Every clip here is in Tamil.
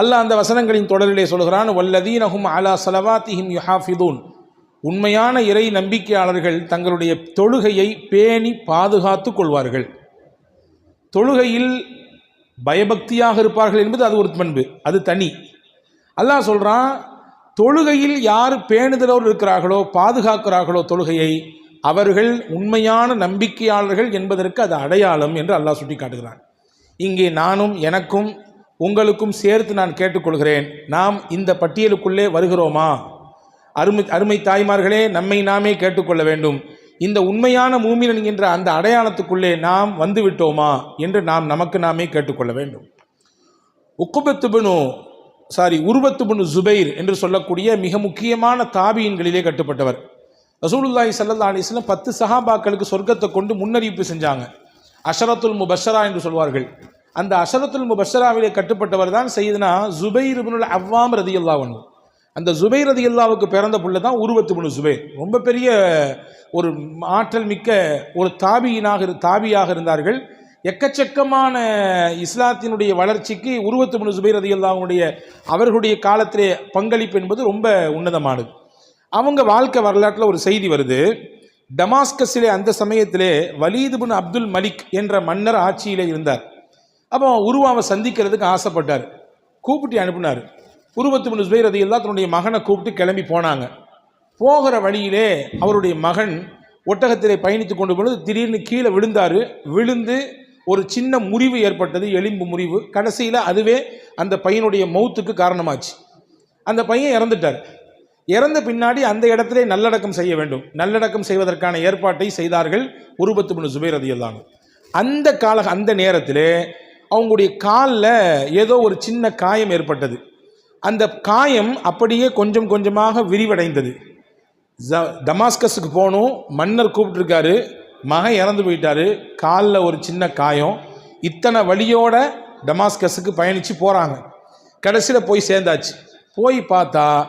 அல்லாஹ் அந்த வசனங்களின் தொடரிலே சொல்கிறான் வல்லதீனஹும் அலா சலவாத்திஹிம் யுஹாஃபிதூன். உண்மையான இறை நம்பிக்கையாளர்கள் தங்களுடைய தொழுகையை பேணி பாதுகாத்து கொள்வார்கள். தொழுகையில் பயபக்தியாக இருப்பார்கள் என்பது அது ஒரு பண்பு அது தனி. அல்லாஹ் சொல்கிறான் தொழுகையில் யார் பேணுதலோடு இருக்கிறார்களோ பாதுகாக்கிறார்களோ தொழுகையை அவர்கள் உண்மையான நம்பிக்கையாளர்கள் என்பதற்கு அது அடையாளம் என்று அல்லாஹ் சுட்டி காட்டுகிறான் இங்கே நானும் எனக்கும் உங்களுக்கும் சேர்த்து நான் கேட்டுக்கொள்கிறேன். நாம் இந்த பட்டியலுக்குள்ளே வருகிறோமா? அருமை அருமை தாய்மார்களே நம்மை நாமே கேட்டுக்கொள்ள வேண்டும். இந்த உண்மையான மூமின் என்கின்ற அந்த அடையாளத்துக்குள்ளே நாம் வந்துவிட்டோமா என்று நாம் நமக்கு நாமே கேட்டுக்கொள்ள வேண்டும். உக்குபத்துபனு சாரி உருவத்துபனு ஜுபைர் என்று சொல்லக்கூடிய மிக முக்கியமான தாபியின்களிலே கட்டுப்பட்டவர். ரசூலுல்லாஹி சல்லா அலிஸ்லாம் பத்து சஹாபாக்களுக்கு சொர்க்கத்தை கொண்டு முன்னறிவிப்பு செஞ்சாங்க. அஷரத்துல் முபஷரா என்று சொல்வார்கள். அந்த அஷரத்துல் முபஷராவிலே கட்டுப்பட்டவர் தான் செய்தனா ஜுபைர் இபுனுல் அவ்வாம் ரதியல்லாஹு ஒன்று அந்த ஜுபைர் ரதியல்லாவுக்கு பிறந்த புள்ள தான் உருவத்து முனு ஜுபைர். ரொம்ப பெரிய ஒரு ஆற்றல் மிக்க ஒரு தாபியினாக இரு- தாபியாக இருந்தார்கள். எக்கச்சக்கமான இஸ்லாத்தினுடைய வளர்ச்சிக்கு உருவத்து முனு ஜுபைர் ரதியல்லாவுடைய அவர்களுடைய காலத்திலே பங்களிப்பு என்பது ரொம்ப உன்னதமானது. அவங்க வாழ்க்கை வரலாற்றில் ஒரு செய்தி வருது. டமாஸ்கஸிலே அந்த சமயத்திலே வலீதுபுன் அப்துல் மலிக் என்ற மன்னர் ஆட்சியிலே இருந்தார். அப்போ உருவாவை சந்திக்கிறதுக்கு ஆசைப்பட்டார். கூப்பிட்டு அனுப்பினார். உருவத்து பின் அது எல்லாம் தன்னுடைய மகனை கூப்பிட்டு கிளம்பி போனாங்க. போகிற வழியிலே அவருடைய மகன் ஒட்டகத்திலே பயணித்து கொண்டு பொழுது திடீர்னு கீழே விழுந்தார். விழுந்து ஒரு சின்ன முறிவு ஏற்பட்டது எலும்பு முறிவு. கடைசியில் அதுவே அந்த பையனுடைய மௌத்துக்கு காரணமாச்சு. அந்த பையன் இறந்துட்டார். இறந்த பின்னாடி அந்த இடத்திலே நல்லடக்கம் செய்ய வேண்டும். நல்லடக்கம் செய்வதற்கான ஏற்பாட்டை செய்தார்கள் உருபத்து பின் ஜுபைர் ரதியல்லான் அந்த கால அந்த நேரத்திலே அவங்களுடைய காலில் ஏதோ ஒரு சின்ன காயம் ஏற்பட்டது. அந்த காயம் அப்படியே கொஞ்சம் கொஞ்சமாக விரிவடைந்தது. ஜ- டமாஸ்கஸுக்கு போகணும் மன்னர் கூப்பிட்டுருக்காரு. மகன் இறந்து போயிட்டாரு. காலில் ஒரு சின்ன காயம். இத்தனை வழியோட டமாஸ்கஸுக்கு பயணித்து போகிறாங்க கடைசியில் போய் சேர்ந்தாச்சு. போய் பார்த்தா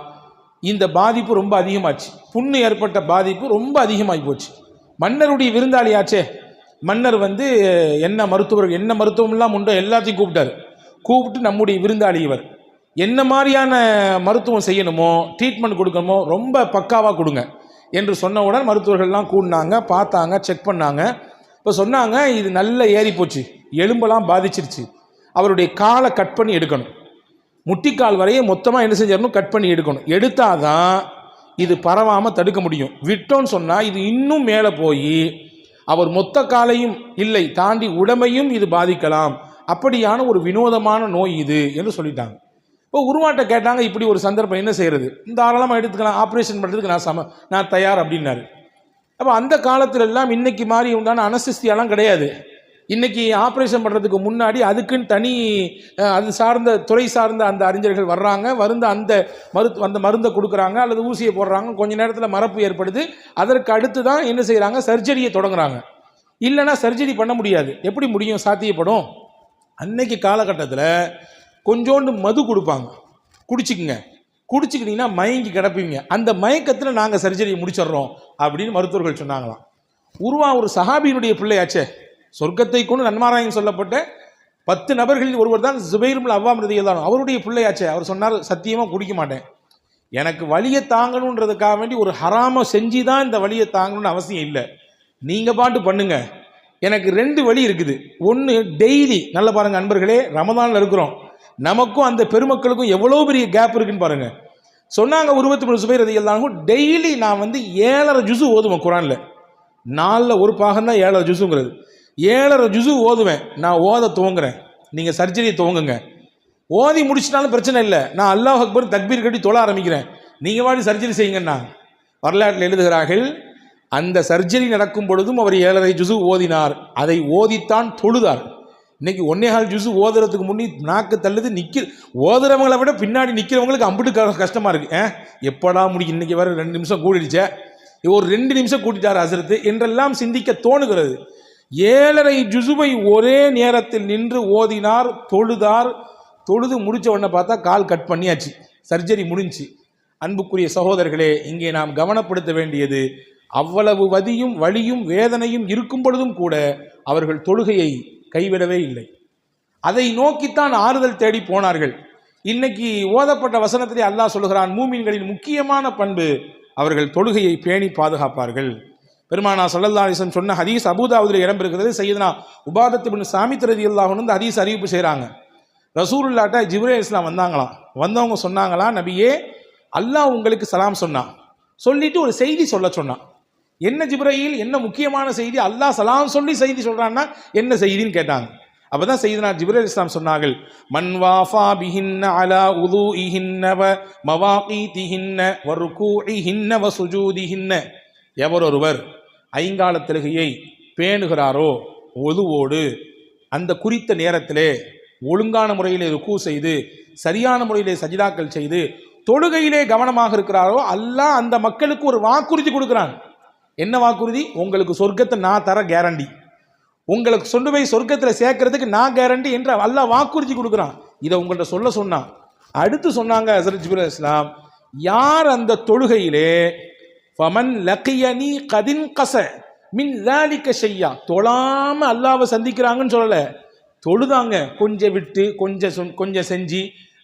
இந்த பாதிப்பு ரொம்ப அதிகமாச்சு. புண்ணு ஏற்பட்ட பாதிப்பு ரொம்ப அதிகமாகி போச்சு. மன்னருடைய விருந்தாளியாச்சே. மன்னர் வந்து என்ன மருத்துவர் என்ன மருத்துவம்லாம் உண்டோ எல்லாத்தையும் கூப்பிட்டாரு. கூப்பிட்டு நம்முடைய விருந்தாளி இவர். என்ன மாதிரியான மருத்துவம் செய்யணுமோ ட்ரீட்மெண்ட் கொடுக்கணுமோ ரொம்ப பக்காவாக கொடுங்க என்று சொன்னவுடன் மருத்துவர்கள்லாம் கூடினாங்க பார்த்தாங்க செக் பண்ணாங்க. இப்போ சொன்னாங்க இது நல்ல ஏறி போச்சு எலும்பெல்லாம் பாதிச்சிருச்சு. அவருடைய காலை கட் பண்ணி எடுக்கணும். முட்டிக்கால் வரையும் மொத்தமாக என்ன செஞ்சிடணும் கட் பண்ணி எடுக்கணும். எடுத்தாதான் இது பரவாமல் தடுக்க முடியும். விட்டோன்னு சொன்னால் இது இன்னும் மேலே போய் அவர் மொத்த காலையும் இல்லை தாண்டி உடமையும் இது பாதிக்கலாம். அப்படியான ஒரு வினோதமான நோய் இது என்று சொல்லிட்டாங்க. இப்போ உருவாட்ட கேட்டாங்க இப்படி ஒரு சந்தர்ப்பம் என்ன செய்கிறது தாராளமாக எடுத்துக்கலாம் ஆப்ரேஷன் பண்ணுறதுக்கு நான் சம நான் தயார் அப்படின்னாரு. அப்போ அந்த காலத்துல எல்லாம் இன்னைக்கு மாதிரி உண்டான அனசிஸ்தியாலாம் கிடையாது. இன்னைக்கு ஆப்ரேஷன் பண்ணுறதுக்கு முன்னாடி அதுக்குன்னு தனி அது சார்ந்த துறை சார்ந்த அந்த அறிஞர்கள் வர்றாங்க. வருந்த அந்த மருத்து அந்த மருந்தை கொடுக்குறாங்க அல்லது ஊசியை போடுறாங்க. கொஞ்ச நேரத்தில் மரப்பு ஏற்படுது. அதற்கு அடுத்து தான் என்ன செய்கிறாங்க சர்ஜரியை தொடங்குறாங்க. இல்லைன்னா சர்ஜரி பண்ண முடியாது. எப்படி முடியும்? சாத்தியப்படும். அன்னைக்கு காலகட்டத்தில் கொஞ்சோண்டு மது கொடுப்பாங்க. குடிச்சுக்குங்க. குடிச்சிக்கிட்டிங்கன்னா மயங்கி கிடப்பீங்க. அந்த மயக்கத்தில் நாங்கள் சர்ஜரியை முடிச்சிடுறோம் அப்படின்னு மருத்துவர்கள் சொன்னாங்களாம். உருவா ஒரு சஹாபியினுடைய பிள்ளையாச்சே. சொர்க்கத்தை கொண்டு நன்மாராயம் சொல்லப்பட்ட பத்து நபர்களில் ஒருவர் தான் ஜுபைருல் அவ்வாம் ரதியல்லான். அவருடைய பிள்ளையாச்சே. அவர் சொன்னார் சத்தியமாக குடிக்க மாட்டேன். எனக்கு வழியை தாங்கணுன்றதுக்காக வேண்டி ஒரு ஹராம செஞ்சு தான் இந்த வழியை தாங்கணும்னு அவசியம் இல்லை. நீங்கள் பாட்டு பண்ணுங்க. எனக்கு ரெண்டு வழி இருக்குது. ஒன்று டெய்லி. நல்ல பாருங்கள் அன்பர்களே ரமதானில் இருக்கிறோம். நமக்கும் அந்த பெருமக்களுக்கும் எவ்வளோ பெரிய கேப் இருக்குன்னு பாருங்கள் சொன்னாங்க உருவத்து மூணு சுபை ரதி எல்லாரும் டெய்லி நான் வந்து ஏழரை ஜூஸு ஓதுவேன் குரானில். நாலில் ஒரு பாகம் தான் ஏழரை ஜூஸுங்கிறது. ஏழரை ஜுசு ஓதுவேன். நான் ஓத துவங்குறேன். நீங்கள் சர்ஜரியை துவங்குங்க. ஓதி முடிச்சிட்டாலும் பிரச்சனை இல்லை. நான் அல்லாஹ் அக்பர் தக்பீர் கட்டி தொழ ஆரம்பிக்கிறேன். நீங்கள் வாடி சர்ஜரி செய்யுங்கண்ணா. வரலாற்றில் எழுதுகிறார்கள் அந்த சர்ஜரி நடக்கும் பொழுதும் அவர் ஏழரை ஜுசு ஓதினார். அதை ஓதித்தான் தொழுதார். இன்னைக்கு ஒன்னேகால் ஜுசு ஓதுறதுக்கு முன்னே நாக்கு தள்ளுது நிற்க ஓதுறவங்களை விட பின்னாடி நிற்கிறவங்களுக்கு அம்பிட்டு கஷ்டமாக இருக்குது இருக்கு. ஏன் எப்படா முடியும் இன்றைக்கி வர ரெண்டு நிமிஷம் கூடிடுச்சே. ஒரு ரெண்டு நிமிஷம் கூட்டிட்டார் அசரத்து என்றெல்லாம் சிந்திக்க தோணுகிறது. ஏழரை ஜுசுவை ஒரே நேரத்தில் நின்று ஓதினார் தொழுதார். தொழுது முடித்த உடனே பார்த்தா கால் கட் பண்ணியாச்சு. சர்ஜரி முடிஞ்சுச்சு அன்புக்குரிய சகோதரர்களே இங்கே நாம் கவனப்படுத்த வேண்டியது அவ்வளவு வதியும் வலியும் வேதனையும் இருக்கும் பொழுதும் கூட அவர்கள் தொழுகையை கைவிடவே இல்லை. அதை நோக்கித்தான் ஆறுதல் தேடி போனார்கள். இன்னைக்கு ஓதப்பட்ட வசனத்திலே அல்லாஹ் சொல்லுகிறான் மூமின்களின் முக்கியமான பண்பு அவர்கள் தொழுகையை பேணி பாதுகாப்பார்கள். பெருமானா சல்லல்லா அலிஸ்லம் சொன்ன ஹதீஸ் அபுதாவுதில் இடம்பெறுகிறது. இருக்கிறது உபாதத்து பின் சாமித் ரதி அல்லாஹ்னு இந்த ஹதீஸ் அறிவிப்பு செய்கிறாங்க ரசூலுல்லாட்ட ஜிப்ரே இஸ்லாம் வந்தாங்களாம். வந்தவங்க சொன்னாங்களாம் நபியே அல்லாஹ் உங்களுக்கு சலாம் சொன்னான். சொல்லிட்டு ஒரு செய்தி சொல்ல சொன்னான். என்ன ஜிப்ரையில் என்ன முக்கியமான செய்தி அல்லாஹ் சலாம் சொல்லி செய்தி சொல்கிறான்னா என்ன செய்தின்னு கேட்டாங்க. அப்பதான் செய்தனா ஜிப்ரேல் இஸ்லாம் சொன்னார்கள் மன் வாஃபா பிஹின்ன அலா உது இஹின்னவ வ மவாகீதிஹின்ன வ ருகூஇஹின்ன வ சுஜூதிஹின்ன. எவரொருவர் ஐங்கால தொழுகையை பேணுகிறாரோ ஒதுவோடு அந்த குறித்த நேரத்திலே ஒழுங்கான முறையிலே ருக்கு செய்து சரியான முறையிலே சஜிதாக்கள் செய்து தொழுகையிலே கவனமாக இருக்கிறாரோ அல்லாஹ் அந்த மக்களுக்கு ஒரு வாக்குறுதி கொடுக்குறாங்க என்ன வாக்குறுதி? உங்களுக்கு சொர்க்கத்தை நான் தர கேரண்டி உங்களுக்கு சொண்டு போய் சொர்க்கத்தில் சேர்க்கறதுக்கு நான் கேரண்டி என்று அல்லாஹ் வாக்குறுதி கொடுக்குறான். இதை உங்கள்கிட்ட சொல்ல சொன்னான். அடுத்து சொன்னாங்க ஹசரத் ஜிபுல் இஸ்லாம் யார் அந்த தொழுகையிலே பமன் லக்கியனி கதின் கச மின் லாலிக்க செய்யா தொழாம அல்லாவை சந்திக்கிறாங்கன்னு சொல்லல. தொழுதாங்க. கொஞ்சம் விட்டு கொஞ்சம் கொஞ்சம் செஞ்சு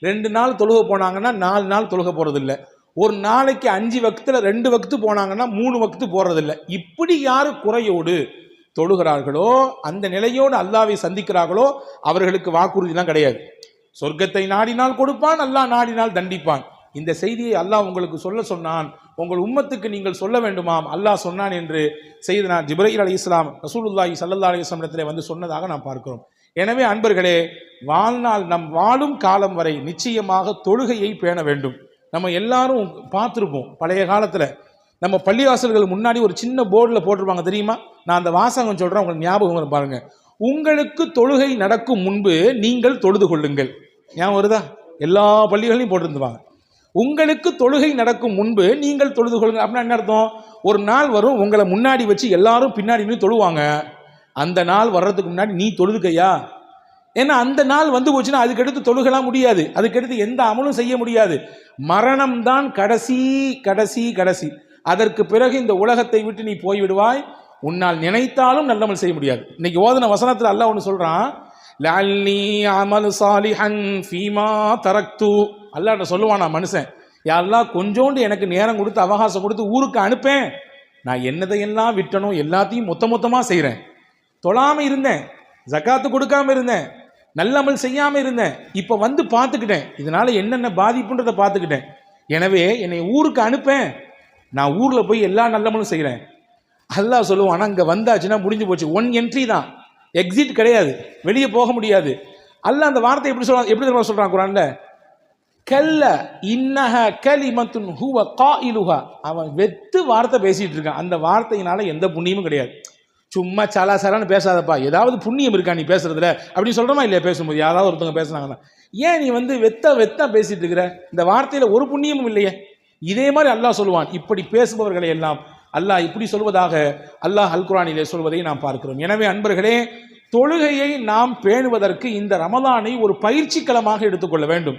ரெண்டு நாள் தொழுக போனாங்கன்னா நாலு நாள் தொழுக போகிறதில்ல ஒரு நாளைக்கு அஞ்சு வக்தில் ரெண்டு வக்து போனாங்கன்னா மூணு வக்து போறதில்ல. இப்படி யார் குறையோடு தொழுகிறார்களோ அந்த நிலையோடு அல்லாவை சந்திக்கிறார்களோ அவர்களுக்கு வாக்குறுதிலாம் கிடையாது. சொர்க்கத்தை நாடினால் கொடுப்பான் அல்லாஹ் நாடினால் தண்டிப்பான். இந்த செய்தியை அல்லாஹ் உங்களுக்கு சொல்ல சொன்னான். உங்கள் உம்மத்துக்கு நீங்கள் சொல்ல வேண்டுமாம். அல்லாஹ் சொன்னான் என்று செய்தனா ஜிப்ரஹீல் அலி இஸ்லாம் ரசூலுல்லாஹி சல்லா அலி இடத்துல வந்து சொன்னதாக நாம் பார்க்கிறோம். எனவே அன்பர்களே வாழ்நாள் நம் வாழும் காலம் வரை நிச்சயமாக தொழுகையை பேண வேண்டும். நம்ம எல்லாரும் பார்த்துருப்போம் பழைய காலத்தில். நம்ம பள்ளிவாசல்கள் முன்னாடி ஒரு சின்ன போர்டில் போட்டிருப்பாங்க தெரியுமா? நான் அந்த வாசகம் சொல்கிறேன் உங்களுக்கு ஞாபகம் பாருங்கள் பாருங்க. உங்களுக்கு தொழுகை நடக்கும் முன்பு நீங்கள் தொழுது கொள்ளுங்கள். ஞாபகம் வருதா? எல்லா பள்ளிகளையும் போட்டிருந்துவாங்க உங்களுக்கு தொழுகை நடக்கும் முன்பு நீங்கள் தொழுது கொள்ளுங்க அப்படின்னா என்ன அர்த்தம்? ஒரு நாள் வரும் உங்களை முன்னாடி வச்சு எல்லாரும் பின்னாடி நின்று தொழுவாங்க. அந்த நாள் வர்றதுக்கு முன்னாடி நீ தொழுதுக்கையா ஏன்னா அந்த நாள் வந்து போச்சுன்னா அதுக்கடுத்து தொழுகலாம் முடியாது. அதுக்கடுத்து எந்த அமலும் செய்ய முடியாது. மரணம் தான் கடைசி கடைசி கடைசி. அதற்கு பிறகு இந்த உலகத்தை விட்டு நீ போய்விடுவாய். உன்னால் நினைத்தாலும் நல்லமல் செய்ய முடியாது. இன்னைக்கு ஓதன வசனத்தில் அல்லாஹ் ஒன்று சொல்றான் லல்லி அமல் சாலிஹன் ஃபீமா தரக்து. அல்லாஹ்ட்ட சொல்லுவானா மனுஷன். யாரெல்லாம் கொஞ்சோண்டு எனக்கு நேரம் கொடுத்து அவகாசம் கொடுத்து ஊருக்கு அனுப்பேன் நான் என்னதையெல்லாம் விட்டனோ எல்லாத்தையும் மொத்த மொத்தமாக செய்கிறேன் தொழாமல் இருந்தேன் ஜக்காத்து கொடுக்காம இருந்தேன் நல்லமல் செய்யாமல் இருந்தேன். இப்போ வந்து பார்த்துக்கிட்டேன். இதனால் என்னென்ன பாதிப்புன்றதை பார்த்துக்கிட்டேன். எனவே என்னை ஊருக்கு அனுப்பேன். நான் ஊரில் போய் எல்லா நல்லமலும் செய்கிறேன் அல்லா சொல்லுவான் அங்கே வந்தாச்சுன்னா முடிஞ்சு போச்சு. ஒன் என்ட்ரி தான். எக்ஸிட் கிடையாது. வெளியே போக முடியாது. அல்ல அந்த வார்த்தை எப்படி சொல்ல எப்படி தெரியுமா சொல்கிறான் குரான்ல? கல்ல இன்னஹ கலிமத்துன் ஹுவ காயிலுஹா. அவன் வெத்து வார்த்தை பேசிட்டு இருக்கான். அந்த வார்த்தையினால எந்த புண்ணியமும் கிடையாது. சும்மா சலாசலான்னு பேசாதப்பா. ஏதாவது புண்ணியம் இருக்கா நீ பேசுறதுல? அப்படின்னு சொல்கிறோமா இல்லையா பேசும்போது? யாராவது ஒருத்தவங்க பேசுனாங்கன்னா. ஏன் நீ வந்து வெத்த வெத்த பேசிட்டு இருக்கிற? இந்த வார்த்தையில ஒரு புண்ணியமும் இல்லையே. இதே மாதிரி அல்லாஹ் சொல்லுவான். இப்படி பேசுபவர்களை எல்லாம் அல்லாஹ் இப்படி சொல்வதாக அல்லாஹ் அல்குரானிலே சொல்வதை நாம் பார்க்கிறோம். எனவே அன்பர்களே தொழுகையை நாம் பேணுவதற்கு இந்த ரமதானை ஒரு பயிற்சி களமாக எடுத்துக்கொள்ள வேண்டும்.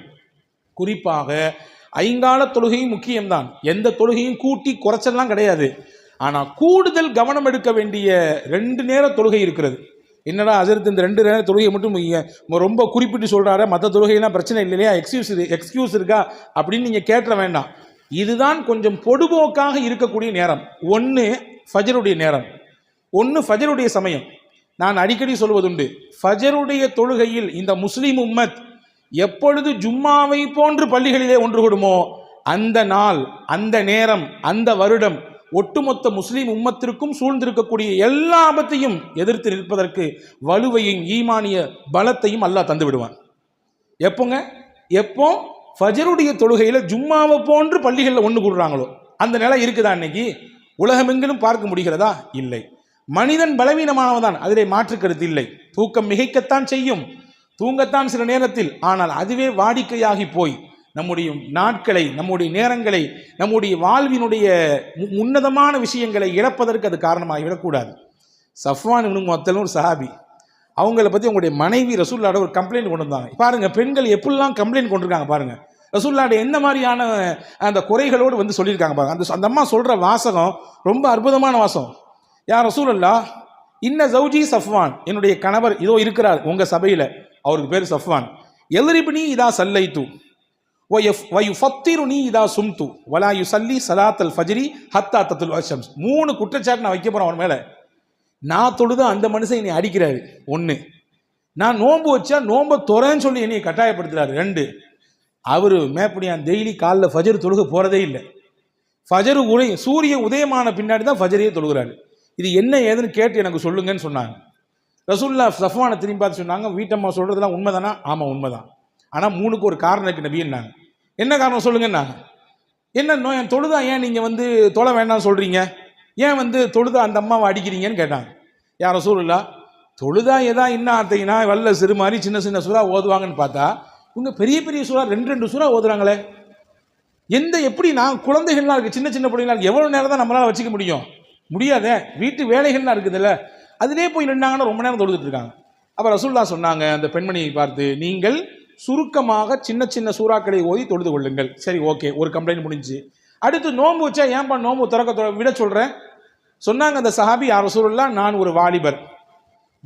குறிப்பாக ஐங்கால தொழுகையும் முக்கியம்தான். எந்த தொழுகையும் கூட்டி குறைச்சல்லாம் கிடையாது. ஆனால் கூடுதல் கவனம் எடுக்க வேண்டிய ரெண்டு நேர தொழுகை இருக்கிறது. என்னடா அஜர்த்து இந்த ரெண்டு நேர தொழுகையை மட்டும் ரொம்ப குறிப்பிட்டு சொல்கிறாரு மற்ற தொழுகையெல்லாம் பிரச்சனை இல்லை இல்லையா? எக்ஸ்கியூஸ் எக்ஸ்கியூஸ் இருக்கா? அப்படின்னு நீங்கள் கேட்ட வேண்டாம். இதுதான் கொஞ்சம் பொடுபோக்காக இருக்கக்கூடிய நேரம். ஒன்று ஃபஜருடைய நேரம். ஒன்று ஃபஜருடைய சமயம். நான் அடிக்கடி சொல்வதுண்டு ஃபஜருடைய தொழுகையில் இந்த முஸ்லீம் உம்மத் எப்பொழுது ஜும்மாவை போன்று பள்ளிகளிலே ஒன்று கூடுமோ அந்த நாள் அந்த நேரம் அந்த வருடம் ஒட்டுமொத்த முஸ்லீம் உம்மத்திற்கும் சூழ்ந்திருக்கக்கூடிய எல்லா ஆபத்தையும் எதிர்த்து நிற்பதற்கு வலுவையும் ஈமானிய பலத்தையும் அல்லாஹ் தந்து விடுவான். எப்போங்க? எப்போ? ஃபஜருடைய தொழுகையில் ஜும்மாவை போன்று பள்ளிகளில் ஒன்று கூடுறாங்களோ அந்த நிலை இருக்குதா இன்னைக்கு? உலகமெங்கிலும் பார்க்க முடிகிறதா? இல்லை. மனிதன் பலவீனமானவன் அதிலே மாற்று கருத்து இல்லை. தூக்கம் மிகைக்கத்தான் செய்யும். தூங்கத்தான் சில நேரத்தில் ஆனால் அதுவே வாடிக்கையாகி போய் நம்முடைய நாட்களை நம்முடைய நேரங்களை நம்முடைய வாழ்வினுடைய மு- உன்னதமான விஷயங்களை இழப்பதற்கு அது காரணமாகிவிடக்கூடாது. சஃப்வான் இப்னு மொத்தலும் ஒரு சஹாபி அவங்கள பற்றி உங்களுடைய மனைவி ரசூல்லாட ஒரு கம்ப்ளைண்ட் கொண்டு வந்தாங்க. பாருங்க பெண்கள் எப்படிலாம் கம்ப்ளைண்ட் கொண்டிருக்காங்க பாருங்க. ரசூல்லாட எந்த மாதிரியான அந்த குறைகளோடு வந்து சொல்லியிருக்காங்க பாருங்க. அந்த அந்த அம்மா சொல்கிற வாசகம் ரொம்ப அற்புதமான வாசகம். யார் ரசூலல்லா இன்ன ஜவுஜி சஃப்வான் என்னுடைய கணவர் இதோ இருக்கிறார் உங்கள் சபையில். அவருக்கு பேர் சஃப்வான். எதிரிபினி இதா சல்லைத்து வயுஃபத்திரு நீ இதா சும்து வலா யுசல்லி சலாத்தல் ஃபஜ்ரி ஹத்தா தத்துல் வஷம்ஸ் மூணு குற்றச்சாட்டு நான் வைக்க போகிறேன் அவன் மேலே. நான் தொழுது அந்த மனுஷன் என்னை அடிக்கிறாரு. ஒன்று நான் நோன்பு வச்சா நோன்பை துறன்னு சொல்லி என்னை கட்டாயப்படுத்துறாரு. ரெண்டு. அவர் மேப்படியான் டெய்லி காலைல ஃபஜர் தொழுக போகிறதே இல்லை. ஃபஜர் உதய சூரிய உதயமான பின்னாடி தான் ஃபஜரையே தொழுகிறாரு. இது என்ன ஏதுன்னு கேட்டு எனக்கு சொல்லுங்கன்னு சொன்னாங்க. ரசூல்லா சஃபானை திரும்பி பார்த்து சொன்னாங்க வீட்டம்மா சொல்கிறதுலாம் உண்மைதானா? ஆமாம் உண்மை தான் ஆனால் மூணுக்கு ஒரு காரணம் இருக்கு நபின்னாங்க என்ன காரணம் சொல்லுங்கன்னாங்க என்ன நோய் தொழுதா ஏன் நீங்கள் வந்து தொலை வேண்டாம்னு சொல்கிறீங்க ஏன் வந்து தொழுதா அந்த அம்மாவை அடிக்கிறீங்கன்னு கேட்டாங்க. யார் ரசூலுல்லா தொழுதா ஏதா என்ன ஆர்த்தைனா வல்ல சிறு மாதிரி சின்ன சின்ன சூறா ஓதுவாங்கன்னு பார்த்தா இவங்க பெரிய பெரிய சூறா ரெண்டு ரெண்டு சூறா ஓதுறாங்களே. எந்த எப்படி நான் குழந்தைகள்லாம் இருக்குது சின்ன சின்ன பிள்ளைங்களா இருக்குது எவ்வளோ நேரம் தான் நம்மளால் வச்சுக்க முடியும்? முடியாதே வீட்டு வேலைகள்லாம் இருக்குதுல்ல அதிலே போய் நின்னாங்கன்னா ரொம்ப நேரம் தொழுதுட்டு இருக்காங்க. அப்போ ரசூல்லா சொன்னாங்க அந்த பெண்மணியை பார்த்து நீங்கள் சுருக்கமாக சின்ன சின்ன சூறாக்களை ஓதி தொழுது கொள்ளுங்கள். சரி ஓகே ஒரு கம்ப்ளைண்ட் முடிஞ்சு. அடுத்து நோன்பு வச்சா ஏன்பா நோம்பு திறக்க விட சொல்கிறேன் சொன்னாங்க அந்த சஹாபி யார் ரசூலுல்லா நான் ஒரு வாலிபர்.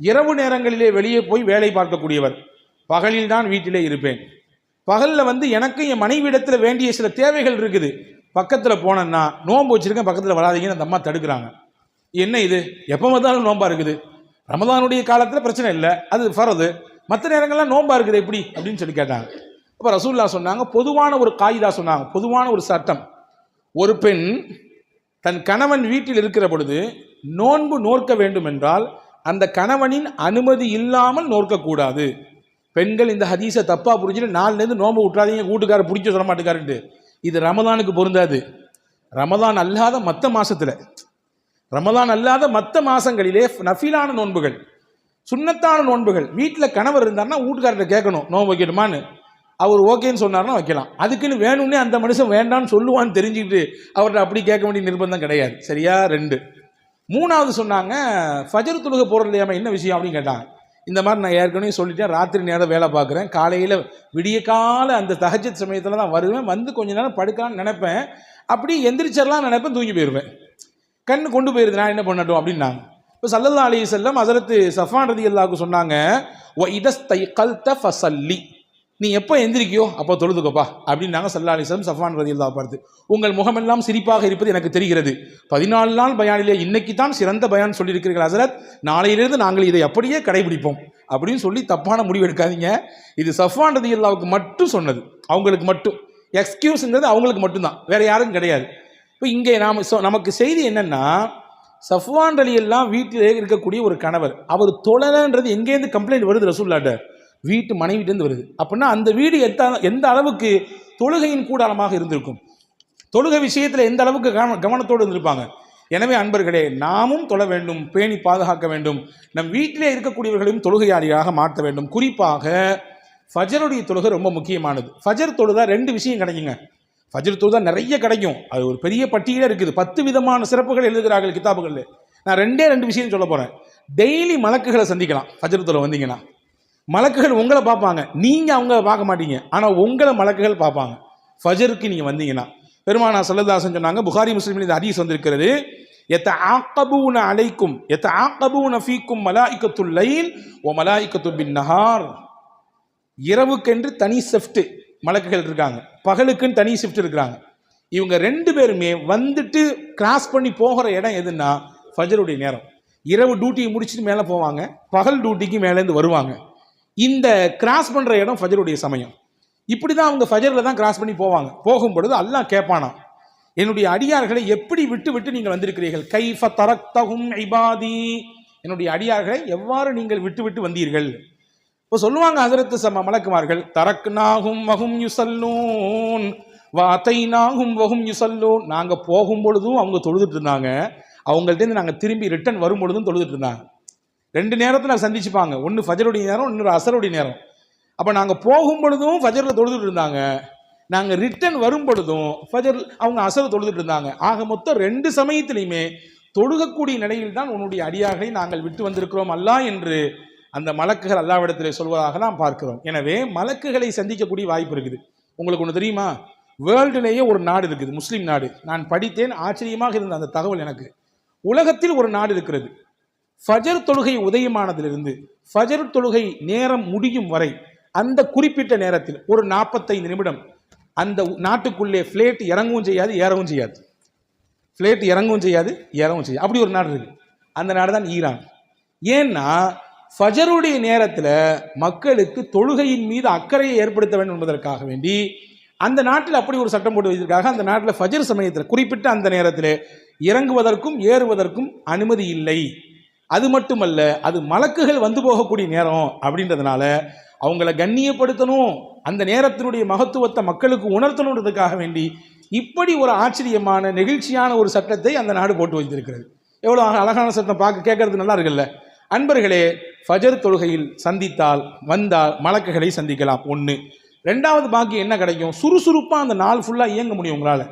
இரவு நேரங்களிலே வெளியே போய் வேலை பார்க்கக்கூடியவர். பகலில் தான் வீட்டிலே இருப்பேன். பகலில் வந்து எனக்கு என் மனைவியிடத்தில் வேண்டிய சில தேவைகள் இருக்குது. பக்கத்தில் போனேன்னா நோன்பு வச்சிருக்கேன் பக்கத்தில் வராதீங்கன்னு அந்த அம்மா தடுக்கிறாங்க. என்ன இது? எப்போ வந்தாலும் நோம்பா இருக்குது? ரமதானுடைய காலத்தில் பிரச்சனை இல்லை. அது ஃபரது. மற்ற நேரங்கள்லாம் நோம்பா இருக்குது எப்படி? அப்படின்னு சொல்லி கேட்டாங்க. அப்போ ரசூல்லா சொன்னாங்க பொதுவான ஒரு காயிதா சொன்னாங்க. பொதுவான ஒரு சட்டம். ஒரு பெண் தன் கணவன் வீட்டில் இருக்கிற பொழுது நோன்பு நோற்க வேண்டும் என்றால் அந்த கணவனின் அனுமதி இல்லாமல் நோற்கக்கூடாது. பெண்கள் இந்த ஹதீஸை தப்பாக புரிஞ்சுட்டு நாலுலேருந்து நோம்பு விட்றாதீங்க வீட்டுக்காரர் பிடிச்ச சொல்ல மாட்டேங்காருன்ட்டு இது ரமதானுக்கு பொருந்தாது. ரமதான் அல்லாத மற்ற மாதத்தில் ரமதான் அல்லாத மற்ற மாதங்களிலே நஃபிலான நோன்புகள் சுன்னத்தான நோன்புகள் வீட்டில் கணவர் இருந்தார்னா வீட்டுக்காரர்கிட்ட கேட்கணும் நோன்பு வைக்கணுமான்னு அவர் ஓகேன்னு சொன்னார்னா வைக்கலாம். அதுக்குன்னு வேணும்னே அந்த மனுஷன் வேண்டாம்னு சொல்லுவான்னு தெரிஞ்சுக்கிட்டு அவர்கிட்ட அப்படி கேட்க வேண்டிய நிர்பந்தம் கிடையாது. சரியா? ரெண்டு. மூணாவது சொன்னாங்க ஃபஜர் தொழுகை போகிறது என்ன விஷயம்? அப்படின்னு கேட்டாங்க. இந்த மாதிரி நான் ஏற்கனவே சொல்லிட்டேன் ராத்திரி நேரம் வேலை பார்க்குறேன் காலையில் விடிய கால அந்த தகஜத் சமயத்தில் தான் வருவேன் வந்து கொஞ்ச நேரம் படுக்கலான்னு நினைப்பேன். அப்படி எந்திரிச்சிடலாம் நினைப்பேன் தூங்கி போயிடுவேன் கண்ணு கொண்டு போயிருது நான் என்ன பண்ணட்டும் அப்படின்னாங்க. இப்போ சல்லல்லா அலி செல்லம் ஹசரத்து சஃபான் ரதி அல்லாவுக்கு சொன்னாங்க ஒ இதஸ்தை கல்த ஃபசல்லி நீ எப்போ எந்திரிக்கியோ அப்போ தொழுதுக்கோப்பா அப்படின்னாங்க சல்லா அலி செல்லம் சஃபான் ரதி அல்லா பார்த்து உங்கள் முகமெல்லாம் சிரிப்பாக இருப்பது எனக்கு தெரிகிறது. பதினாலு நாள் பயானிலே இன்னைக்கு தான் சிறந்த பயான் சொல்லியிருக்கிறீர்கள் ஹசரத். நாளையிலிருந்து நாங்கள் இதை அப்படியே கடைபிடிப்போம். அப்படின்னு சொல்லி தப்பான முடிவு எடுக்காதீங்க. இது சஃபான் ரதி அல்லாவுக்கு மட்டும் சொன்னது. அவங்களுக்கு மட்டும். எக்ஸ்கியூஸ்ங்கிறது அவங்களுக்கு மட்டும்தான். வேற யாரும் கிடையாது. இப்போ இங்கே நாம் நமக்கு செய்தி என்னென்னா சஃப்வான் அலி எல்லாம் வீட்டிலே இருக்கக்கூடிய ஒரு கணவர் அவர் தொழலன்றது எங்கேருந்து கம்ப்ளைண்ட் வருது ரசூல்லாட்ட வீட்டு மனைவிட்டேருந்து வருது. அப்படின்னா அந்த வீடு எத்த எந்த அளவுக்கு தொழுகையின் கூடாரமாக இருந்திருக்கும்? தொழுகை விஷயத்தில் எந்த அளவுக்கு கவனத்தோடு இருந்திருப்பாங்க? எனவே அன்பர்களே நாமும் தொழ வேண்டும் பேணி பாதுகாக்க வேண்டும். நம் வீட்டிலே இருக்கக்கூடியவர்களையும் தொழுகையாளியாக மாற்ற வேண்டும். குறிப்பாக ஃபஜருடைய தொழுகை ரொம்ப முக்கியமானது. ஃபஜர் தொழுதா ரெண்டு விஷயம் கிடைக்குங்க. ஃபஜர் தொழுதா நிறைய கிடைக்கும். அது ஒரு பெரிய பட்டியலே இருக்குது. பத்து விதமான சிறப்புகள் எழுதுகிறார்கள் கிதாபுகளில். நான் ரெண்டே ரெண்டு விஷயம் சொல்ல போகிறேன் டெய்லி மலக்குகளை சந்திக்கலாம். ஃபஜர் தொலை வந்தீங்கன்னா. மலக்குகள் உங்களை பார்ப்பாங்க. நீங்கள் அவங்க பார்க்க மாட்டீங்க. ஆனால் உங்களை மலக்குகள் பார்ப்பாங்க. ஃபஜருக்கு நீங்கள் வந்தீங்கன்னா. பெருமானா சல்லதாசன் சொன்னாங்க புகாரி முஸ்லீமில் இந்த ஹதீஸ் வந்திருக்கிறது. எத்த ஆக்கபூன அலைக்கும் எத்த ஆக்கபூன ஃபீக்கும் மலாய்க்கத்துல் லைல் ஓ மலாய்க்கத்து பின் நஹார். இரவுக்கென்று தனி செஃப்ட்டு மலக்குகள் இருக்காங்க. பகலுக்குன்னு தனி ஷிஃப்ட் இருக்கிறாங்க இவங்க ரெண்டு பேருமே வந்துட்டு கிராஸ் பண்ணி போகிற இடம் எதுன்னா ஃபஜருடைய நேரம். இரவு டியூட்டியை முடிச்சுட்டு மேலே போவாங்க. பகல் டியூட்டிக்கு மேலேருந்து வருவாங்க. இந்த கிராஸ் பண்ணுற இடம் ஃபஜருடைய சமயம். இப்படி தான் அவங்க ஃபஜரில் தான் கிராஸ் பண்ணி போவாங்க. போகும்பொழுது எல்லாம் கேட்பானா என்னுடைய அடியார்களை எப்படி விட்டு விட்டு நீங்கள் வந்திருக்கிறீர்கள்? கைஃப தரக்தகும் ஐபாதி என்னுடைய அடியார்களை எவ்வாறு நீங்கள் விட்டு விட்டு வந்தீர்கள்? இப்போ சொல்லுவாங்க அதிரத்து சம மலக்குமார்கள் தரக்குனாகும் வகும் யுசல்லூன் வாத்தைனாகும் வகும் யுசல்லூன். நாங்கள் போகும் பொழுதும் அவங்க தொழுதுட்டு இருந்தாங்க. அவங்கள்ட்டேருந்து நாங்கள் திரும்பி ரிட்டர்ன் வரும் பொழுதும் தொழுதுட்டு இருந்தாங்க. ரெண்டு நேரத்தில் சந்திச்சுப்பாங்க. ஒன்று ஃபஜருடைய நேரம் இன்னொரு அசருடைய நேரம். அப்போ நாங்கள் போகும் பொழுதும் ஃபஜரில் தொழுதுட்டு இருந்தாங்க. நாங்கள் ரிட்டர்ன் வரும் பொழுதும் ஃபஜர் அவங்க அசர் தொழுதுட்டு இருந்தாங்க. ஆக மொத்தம் ரெண்டு சமயத்திலையுமே தொழுகக்கூடிய நிலையில் தான் உன்னுடைய அடியார்களை நாங்கள் விட்டு வந்திருக்கிறோம் அல்லா என்று அந்த மலக்குகள் அல்லாவிடத்திலே சொல்வதாக நாம் பார்க்கிறோம். எனவே மலக்குகளை சந்திக்கக்கூடிய வாய்ப்பு இருக்குது. உங்களுக்கு ஒன்று தெரியுமா? வேர்ல்டுலேயே ஒரு நாடு இருக்குது முஸ்லீம் நாடு. நான் படித்தேன் ஆச்சரியமாக இருந்த அந்த தகவல் எனக்கு. உலகத்தில் ஒரு நாடு இருக்கிறது. ஃபஜர் தொழுகை உதயமானதிலிருந்து ஃபஜர் தொழுகை நேரம் முடியும் வரை அந்த குறிப்பிட்ட நேரத்தில் ஒரு நாற்பத்தைந்து நிமிடம் அந்த நாட்டுக்குள்ளே ஃப்ளேட் இறங்கவும் செய்யாது ஏறவும் செய்யாது. ஃப்ளேட் இறங்கவும் செய்யாது ஏறவும் செய்யாது. அப்படி ஒரு நாடு இருக்கு. அந்த நாடு தான் ஈரான். ஏன்னா ஃபஜருடைய நேரத்தில் மக்களுக்கு தொழுகையின் மீது அக்கறையை ஏற்படுத்த வேண்டும் என்பதற்காக வேண்டி அந்த நாட்டில் அப்படி ஒரு சட்டம் போட்டு வைத்திருக்காங்க. அந்த நாட்டில் ஃபஜர் சமயத்தில் குறிப்பிட்ட அந்த நேரத்தில் இறங்குவதற்கும் ஏறுவதற்கும் அனுமதி இல்லை. அது மட்டுமல்ல அது மலக்குகள் வந்து போகக்கூடிய நேரம் அப்படின்றதுனால அவங்கள கண்ணியப்படுத்தணும் அந்த நேரத்தினுடைய மகத்துவத்தை மக்களுக்கு உணர்த்தணுன்றதுக்காக வேண்டி இப்படி ஒரு ஆச்சரியமான நெகிழ்ச்சியான ஒரு சட்டத்தை அந்த நாடு போட்டு வைத்திருக்கிறது. எவ்வளோ அழகான சட்டம் பார்க்க கேட்கறது நல்லா இருக்குல்ல? அன்பர்களே ஃபஜர் தொழுகையில் சந்தித்தால் வந்தால் மலக்குகளை சந்திக்கலாம். ஒன்று ரெண்டாவது பாக்கி என்ன கிடைக்கும்? சுறுசுறுப்பாக அந்த நாள் ஃபுல்லாக இயங்க முடியும் உங்களால்.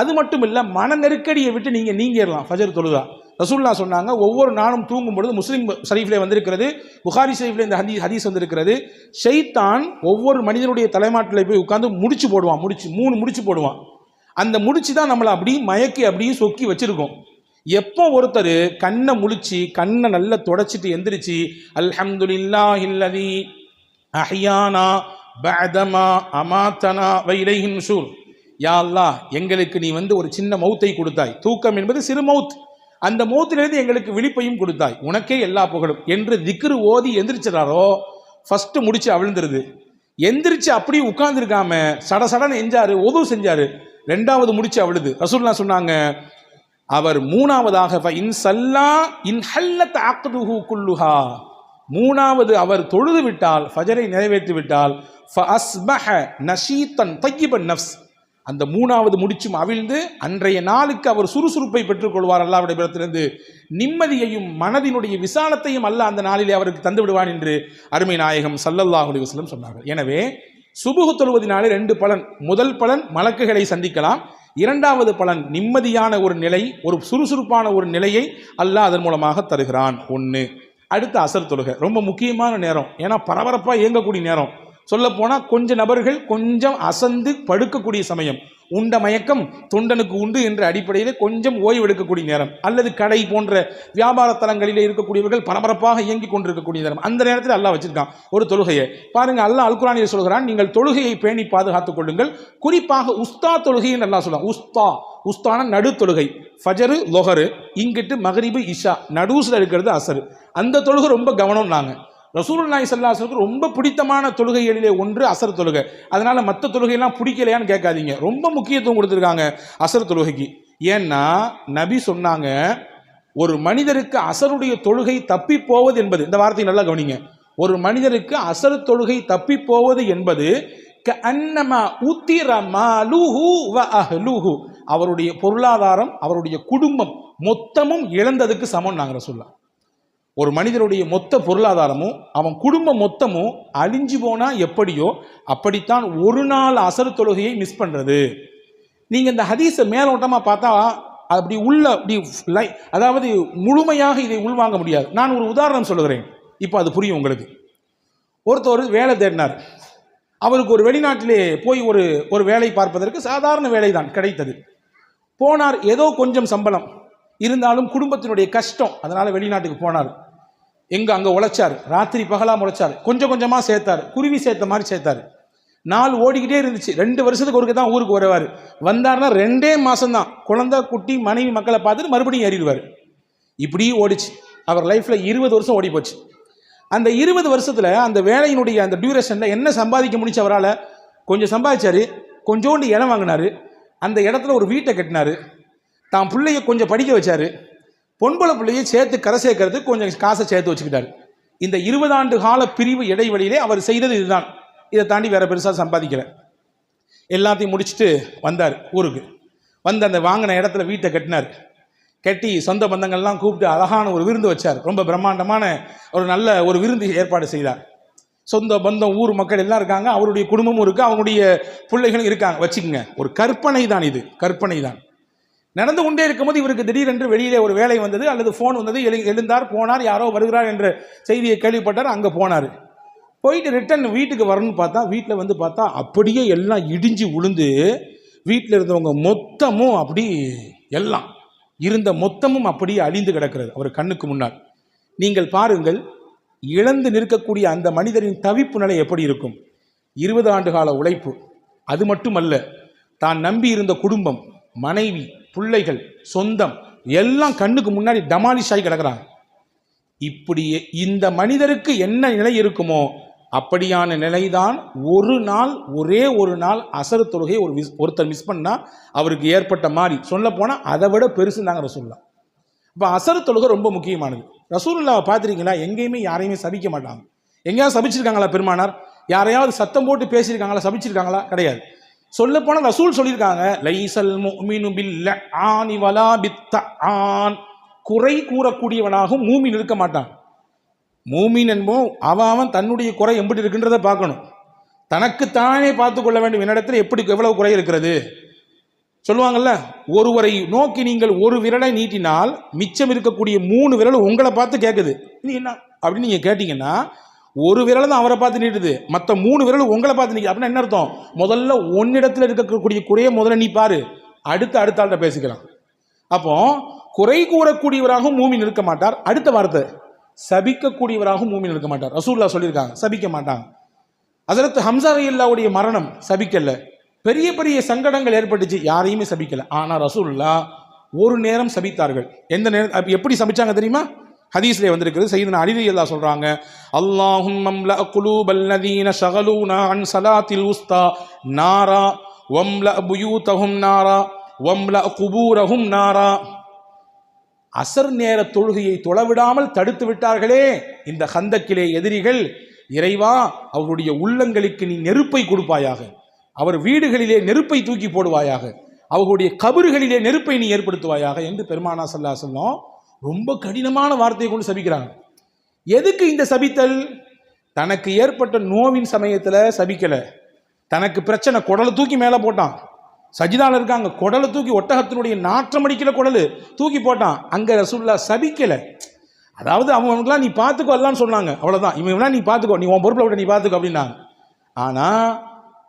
அது மட்டும் இல்லை மன நெருக்கடியை விட்டு நீங்கள் நீங்கிடலாம் ஃபஜர் தொழுதா. ரசூல்லா சொன்னாங்க ஒவ்வொரு நாளும் தூங்கும் பொழுது முஸ்லீம் ஷரீஃபில் வந்திருக்கிறது புகாரி ஷரீஃபில் இந்த ஹதீஸ் ஹதீஸ் வந்திருக்கிறது. ஷைத்தான் ஒவ்வொரு மனிதனுடைய தலைமாட்டில் போய் உட்காந்து முடிச்சு போடுவான் முடிச்சு மூணு முடிச்சு போடுவான். அந்த முடிச்சு தான் நம்மளை அப்படியே மயக்கி அப்படியே சொக்கி வச்சுருக்கோம். எப்போ ஒருத்தர் கண்ணை முழிச்சு கண்ணை நல்லா தொடச்சிட்டு எந்திரிச்சு அல்ஹம்துலில்லாஹ் இல்லதி அஹ்யானா பஅதமா அமாத்தனா வைலைஹின் சூர் யா அல்லாஹ் எங்களுக்கு நீ வந்து ஒரு சின்ன மௌத்தை கொடுத்தாய். தூக்கம் என்பது சிறு மவுத். அந்த மௌத்திலிருந்து எங்களுக்கு விழிப்பையும் கொடுத்தாய். உனக்கே எல்லா புகழும். என்று திக்ரு ஓதி எந்திரிச்சிடாரோ ஃபஸ்ட்டு முடிச்சு அவிழ்ந்துருது. எந்திரிச்சு அப்படியே உட்கார்ந்துருக்காம சட சடன்னு எஞ்சாரு உதவு செஞ்சாரு. ரெண்டாவது முடிச்சு அவிழுது. ரசூல்லா சொன்னாங்க அவர் மூணாவதாக ஃப இன் அக்துஹு குல்லுஹா. மூணாவது அவர் தொழுது விட்டால் ஃபஜரை நிறைவேற்றி விட்டால் ஃப நஷீத்தன் தையிபன் நஃப்ஸ். அந்த மூணாவது முடிச்சும் அவிழ்ந்து அன்றைய நாளுக்கு அவர் சுறுசுறுப்பை பெற்றுக்கொள்வார் அல்லாவுடைய பிறத்திலிருந்து நிம்மதியையும் மனதினுடைய விசாலத்தையும் அல்ல அந்த நாளிலே அவருக்கு தந்து விடுவான் என்று அருமை நாயகம் சல்லல்லாஹுலி வஸ்லம் சொன்னார்கள். எனவே சுபுகு தொழுவதினாலே ரெண்டு பலன். முதல் பலன் மலக்குகளை சந்திக்கலாம். இரண்டாவது பலன் நிம்மதியான ஒரு நிலை ஒரு சுறுசுறுப்பான ஒரு நிலையை அல்லாஹ் அதன் மூலமாக தருகிறான். ஒன்று அடுத்த அசர் தொழுகை. ரொம்ப முக்கியமான நேரம். ஏன்னா பரபரப்பாக இயங்கக்கூடிய நேரம். சொல்லப்போனால் கொஞ்ச நபர்கள் கொஞ்சம் அசந்து படுக்கக்கூடிய சமயம். உண்ட மயக்கம் தொண்டனுக்கு உண்டு என்ற அடிப்படையில் கொஞ்சம் ஓய்வு எடுக்கக்கூடிய நேரம். அல்லது கடை போன்ற வியாபார தலங்களில் இருக்கக்கூடியவர்கள் பரபரப்பாக இயங்கி கொண்டிருக்கக்கூடிய நேரம். அந்த நேரத்தில் அல்லாஹ் வச்சிருக்கான் ஒரு தொழுகையை. பாருங்க அல்லாஹ் அல்குரானில் சொல்கிறான் நீங்கள் தொழுகையை பேணி பாதுகாத்துக் கொள்ளுங்கள். குறிப்பாக உஸ்தா தொழுகைன்னு அல்லாஹ் சொல்லுவான் உஸ்தா உஸ்தான நடு தொழுகை. ஃபஜரு லொஹரு இங்கிட்டு மகரிபு இஷா. நடுவுசில் இருக்கிறது அசரு. அந்த தொழுகை ரொம்ப கவனம் நாங்கள் ரசூலுல்லாஹி ஸல்லல்லாஹு ரொம்ப பிடித்தமான தொழுகைகளிலே ஒன்று அசர் தொழுகை. அதனால் மற்ற தொழுகையெல்லாம் பிடிக்கலையான்னு கேட்காதீங்க. ரொம்ப முக்கியத்துவம் கொடுத்துருக்காங்க அசர் தொழுகைக்கு. ஏன்னா நபி சொன்னாங்க ஒரு மனிதருக்கு அசருடைய தொழுகை தப்பி போவது என்பது இந்த வார்த்தையை நல்லா கவனிங்க. ஒரு மனிதருக்கு அசர் தொழுகை தப்பி போவது என்பது வ அவருடைய பொருளாதாரம் அவருடைய குடும்பம் மொத்தமும் இழந்ததுக்கு சமம் நாங்கள் சொல்லலாம் ஒரு மனிதனுடைய மொத்த பொருளாதாரமும் அவன் குடும்பம் மொத்தமும் அழிஞ்சு போனால் எப்படியோ அப்படித்தான் ஒரு நாள் அசர் தொழுகையை மிஸ் பண்ணுறது நீங்கள் இந்த ஹதீஸை மேலோட்டமாக பார்த்தா அப்படி உள்ள அப்படி லை அதாவது முழுமையாக இதை உள்வாங்க முடியாது. நான் ஒரு உதாரணம் சொல்லுகிறேன். இப்போ அது புரியும் உங்களுக்கு. ஒருத்தர் வேலை தேடினார். அவருக்கு ஒரு வெளிநாட்டிலே போய் ஒரு ஒரு வேலை பார்ப்பதற்கு சாதாரண வேலை தான் கிடைத்தது. போனார் ஏதோ கொஞ்சம் சம்பளம். இருந்தாலும் குடும்பத்தினுடைய கஷ்டம் அதனால் வெளிநாட்டுக்கு போனார். எங்கே அங்கே உழைச்சார். ராத்திரி பகலாக உழைச்சார். கொஞ்சம் கொஞ்சமாக சேர்த்தார். குருவி சேர்த்த மாதிரி சேர்த்தார். நாள் ஓடிக்கிட்டே இருந்துச்சு. ரெண்டு வருஷத்துக்கு ஒருக்க தான் ஊருக்கு வருவார். வந்தார்னா ரெண்டே மாதம்தான் குழந்தை குட்டி மனைவி மக்களை பார்த்துட்டு மறுபடியும் ஏறிடுவார். இப்படி ஓடிச்சு. அவர் லைஃப்பில் இருபது வருஷம் ஓடி போச்சு. அந்த இருபது வருஷத்தில் அந்த வேலையினுடைய அந்த டியூரேஷனில் என்ன சம்பாதிக்க முடிச்சு அவரால்? கொஞ்சம் சம்பாதிச்சார். கொஞ்சோண்டு இடம் வாங்கினாரு. அந்த இடத்துல ஒரு வீட்டை கட்டினாரு. தான் பிள்ளைய கொஞ்சம் படிக்க வச்சார். பொன்புல பிள்ளையை சேர்த்து கரை சேர்க்கறதுக்கு கொஞ்சம் காசை சேர்த்து வச்சுக்கிட்டார். இந்த இருபது ஆண்டு கால பிரிவு இடைவெளியிலே அவர் செய்தது இதுதான். இதை தாண்டி வேற பெருசாக சம்பாதிக்கல. எல்லாத்தையும் முடிச்சுட்டு வந்தார் ஊருக்கு. வந்து அந்த வாங்கின இடத்துல வீட்டை கட்டினார். கட்டி சொந்த பந்தங்கள்லாம் கூப்பிட்டு அழகான ஒரு விருந்து வச்சார். ரொம்ப பிரம்மாண்டமான ஒரு நல்ல ஒரு விருந்து ஏற்பாடு செய்தார். சொந்த பந்தம் ஊர் மக்கள் எல்லாம் இருக்காங்க. அவருடைய குடும்பமும் இருக்கு. அவங்களுடைய பிள்ளைகளும் இருக்காங்க. வச்சுக்கோங்க. ஒரு கற்பனை தான் இது. கற்பனை தான் நடந்து கொண்டே இருக்கும்போது இவருக்கு திடீரென்று வெளியிலே ஒரு வேலை வந்தது அல்லது ஃபோன் வந்தது எழு எழுந்தார் போனார் யாரோ வருகிறார் என்ற செய்தியை கேள்விப்பட்டார் அங்கே போனார். போயிட்டு ரிட்டன் வீட்டுக்கு வரணும்னு பார்த்தா வீட்டில் வந்து பார்த்தா அப்படியே எல்லாம் இடிஞ்சு உளுந்து வீட்டில் இருந்தவங்க மொத்தமும் அப்படி எல்லாம் இருந்த மொத்தமும் அப்படியே அழிந்து கிடக்கிறது அவர் கண்ணுக்கு முன்னால். நீங்கள் பாருங்கள் இழந்து நிற்கக்கூடிய அந்த மனிதரின் தவிப்பு நிலை எப்படி இருக்கும்? இருபது ஆண்டு கால உழைப்பு அது மட்டுமல்ல தான் நம்பி இருந்த குடும்பம் மனைவி பிள்ளைகள் சொந்தம் எல்லாம் கண்ணுக்கு முன்னாடி டமாலிஷ் ஆகி கிடக்கிறாங்க. இப்படி இந்த மனிதருக்கு என்ன நிலை இருக்குமோ அப்படியான நிலைதான் ஒரு நாள் ஒரே ஒரு நாள் அசரு தொழுகையை ஒரு ஒருத்தர் மிஸ் பண்ணால் அவருக்கு ஏற்பட்ட மாதிரி சொல்ல போனால் அதை விட பெருசுந்தாங்க ரசூல்லா இப்போ அசரு தொழுகை ரொம்ப முக்கியமானது. ரசூல்லாவை பார்த்துருக்கீங்களா? எங்கேயுமே யாரையுமே சபிக்க மாட்டாங்க. எங்கேயாவது சபிச்சிருக்காங்களா பெருமானார்? யாரையாவது சத்தம் போட்டு பேசியிருக்காங்களா? சபிச்சிருக்காங்களா? கிடையாது. சொல்ல போனால் ரசூல் சொல்லியிருக்காங்க. லைசல் முஃமினு பில்ல ஆனி வலா பித்த ஆன். குறை கூறக்கூடியவனாகவும் மூமின் இருக்க மாட்டான். மூமின் என்போம் அவன் அவன் தன்னுடைய குறை எப்படி இருக்குன்றதை பார்க்கணும். தனக்குத்தானே பார்த்து கொள்ள வேண்டும். என்னிடத்தில் எப்படி எவ்வளவு குறை இருக்கிறது? சொல்லுவாங்கல்ல ஒருவரை நோக்கி நீங்கள் ஒரு விரலை நீட்டினால் மிச்சம் இருக்கக்கூடிய மூணு விரல் உங்களை பார்த்து கேட்குது இது என்ன? அப்படின்னு நீங்கள் கேட்டிங்கன்னா ஒரு விரல் தான் அவரை பார்த்து நீட்டுது. மற்ற மூணு விரல் உங்களை பார்த்து நிற்குது அப்படின்னா என்ன அர்த்தம்? முதல்ல ஒன்னிடத்தில் இருக்கக்கூடிய குறையை முதல்ல நீ பாரு. அடுத்து அடுத்த ஆள்கிட்ட பேசிக்கலாம். அப்போ குறை கூறக்கூடியவராகவும் மூமின் இருக்க மாட்டார். அடுத்த வார்த்தை சபிக்கக்கூடியவராகவும் மூமின் இருக்க மாட்டார். ரசூல்லா சொல்லியிருக்காங்க சபிக்க மாட்டாங்க. அதற்கு ஹம்சா ரயில்லாவுடைய மரணம் சபிக்கல. பெரிய பெரிய சங்கடங்கள் ஏற்பட்டுச்சு யாரையுமே சபிக்கல. ஆனால் ரசூல்லா ஒரு நேரம் சபித்தார்கள். எந்த நேரம் எப்படி சபிச்சாங்க தெரியுமா? ஹதீஸ்ல வந்திருக்கிறது. சையதுனா அலி அல்லா சொல்றாங்க அல்லாஹும் மம்ல குலூபல் நதீன ஷகலூனா அன் சலாத்தில் உஸ்தா நாரா வம்ல புயூதஹும் நாரா வம்ல குபூரஹும் நாரா. அசர் நேர தொழுகையை தொலைவிடாமல் தடுத்து விட்டார்களே இந்த ஹந்தக்கிலே எதிரிகள் இறைவா அவருடைய உள்ளங்களுக்கு நீ நெருப்பை கொடுப்பாயாக. அவர் வீடுகளிலே நெருப்பை தூக்கி போடுவாயாக. அவர்களுடைய கபறுகளிலே நெருப்பை நீ ஏற்படுத்துவாயாக. என்று பெருமானா சல்லா சொல்லும் ரொம்ப கடினமான வார்த்தையை கொண்டு சபிக்கிறாங்க. எதுக்கு இந்த சபித்தல்? தனக்கு ஏற்பட்ட நோவின் சமயத்தில் சபிக்கலை. தனக்கு பிரச்சனை குடலை தூக்கி மேலே போட்டான். சஜிதாவில் இருக்காங்க குடலை தூக்கி ஒட்டகத்தினுடைய நாற்றம் அடிக்கிற குடலு தூக்கி போட்டான். அங்கே ரசூல்லா சபிக்கலை. அதாவது அவனுக்குலாம் நீ பார்த்துக்கோ எல்லாம் சொன்னாங்க. அவ்வளோதான் இவங்கெல்லாம் நீ பார்த்துக்கோ. நீ உன் பொறுப்பில் விட நீ பார்த்துக்கோ அப்படின்னாங்க. ஆனால்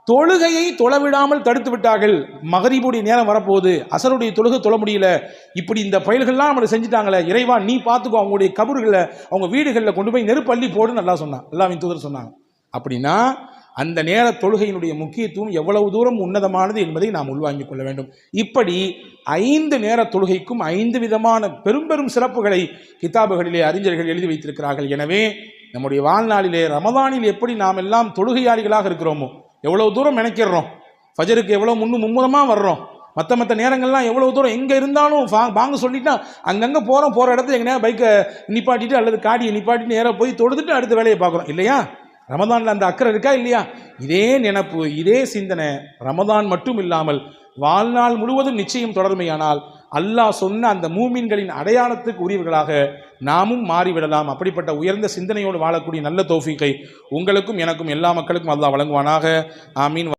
தொழுகையை தொலைவிடாமல் தடுத்து விட்டார்கள். மகரிபுடைய நேரம் வரப்போகுது. அசருடைய தொழுகை தொழ முடியல. இப்படி இந்த பயல்கள்லாம் நம்மளை செஞ்சுட்டாங்களே. இறைவா நீ பார்த்துக்கோ அவங்களுடைய கபறுகளில் அவங்க வீடுகளில் கொண்டு போய் நெருப்பள்ளி போடு போடுன்னு நல்லா சொன்னான். அல்லாவின் தூதர் சொன்னாங்க. அப்படின்னா அந்த நேர தொழுகையினுடைய முக்கியத்துவம் எவ்வளவு தூரம் உன்னதமானது என்பதை நாம் உள்வாங்கிக் கொள்ள வேண்டும். இப்படி ஐந்து நேர தொழுகைக்கும் ஐந்து விதமான பெரும் பெரும் சிறப்புகளை கிதாபுகளிலே அறிஞர்கள் எழுதி வைத்திருக்கிறார்கள். எனவே நம்முடைய வாழ்நாளிலே ரமதானில் எப்படி நாம் எல்லாம் தொழுகையாளிகளாக இருக்கிறோமோ எவ்வளோ தூரம் நினைக்கிறோம் ஃபஜருக்கு எவ்வளோ முன்னு மும்முரமாக வர்றோம்? மற்ற மற்ற நேரங்கள்லாம் எவ்வளோ தூரம் எங்கே இருந்தாலும் ஃபா வாங்க சொல்லிட்டா அங்கங்கே போகிறோம் போகிற இடத்துல எங்கேயா பைக்கை நிப்பாட்டிட்டு அல்லது காடியை நிப்பாட்டிட்டு நேராக போய் தொடுத்துட்டு அடுத்த வேலையை பார்க்குறோம். இல்லையா? ரமதானில் அந்த அக்கறை இருக்கா இல்லையா? இதே நினப்பு இதே சிந்தனை ரமதான் மட்டும் இல்லாமல் வாழ்நாள் முழுவதும் நிச்சயம் தொடர்மையானால் அல்லாஹ் சொன்ன அந்த மூமின்களின் அடையாளத்துக்கு உரியவர்களாக நாமும் மாறிவிடலாம். அப்படிப்பட்ட உயர்ந்த சிந்தனையோடு வாழக்கூடிய நல்ல தோஃபிக்கை உங்களுக்கும் எனக்கும் எல்லா மக்களுக்கும் அல்லா வழங்குவானாக. ஆமீன்.